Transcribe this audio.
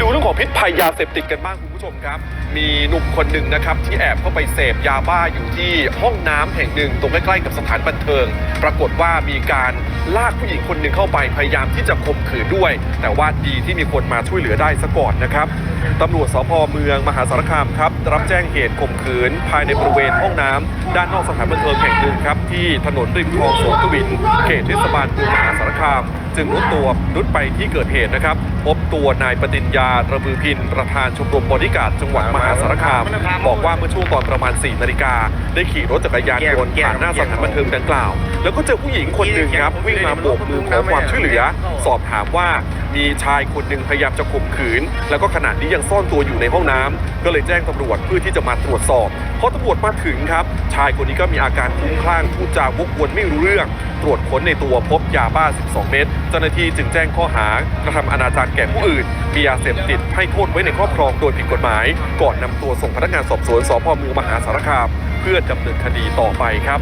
ดูเรื่องของพิษภัยยาเสพติดกันบ้างคุณผู้ชมครับ มีหนุ่มคนหนึ่งนะครับที่แอบเข้าไปเสพยาบ้าอยู่ที่ห้องน้ำแห่งหนึ่ง ตรงใกล้ๆกับสถานบันเทิง ปรากฏว่ามีการลากผู้หญิงคนหนึ่งเข้าไปพยายามที่จะข่มขืนด้วย แต่ว่าดีที่มีคนมาช่วยเหลือได้ซะก่อนนะครับตำรวจสพเมืองมหาสารคามครับรับแจ้งเหตุข่มขืน ภายในบริเวณห้องน้ำด้านนอกสถานบันเทิงแห่งหนึ่งครับที่ถนนริมคลองสวนกวินเขตเทศบาลเมืองมหาสารคาม จึงรุดตัวรุดไปที่เกิดเหตุนะครับ พบตัวนายปฏิญญาระบือพิน ประธานชมรมบริการจังหวัดมหาสารคาม บอกว่าเมื่อช่วงตอนประมาณ 4 นาฬิกา ได้ขี่รถจักรยานยนต์ผ่านหน้าสถานบันเทิงดังกล่าว แล้วก็เจอผู้หญิงคนหนึ่งครับ วิ่งมาโบกมือขอความช่วยเหลือ สอบถามว่ามีชายคนหนึ่งพยายามจะข่มขืน แล้วก็ขณะนี้ยังซ่อนตัวอยู่ในห้องน้ำก็เลยแจ้งตำรวจเพื่อที่จะมาตรวจสอบพอตำรวจมาถึงครับ ชายคนนี้ก็มีอาการคลุ้มคลั่งพูดจาวกวนไม่รู้เรื่อง รวจค้นในตัวพบยาบ้า 12 เม็ดเจ้าหน้าที่จึงแจ้งข้อหากระทำอนาจารแก่ผู้อื่น มียาเสพติดให้โทษไว้ในครอบครองโดยผิดกฎหมาย ก่อนนำตัวส่งพนักงานสอบสวนสพเมืองมหาสารคาม เพื่อดำเนินคดีต่อไปครับ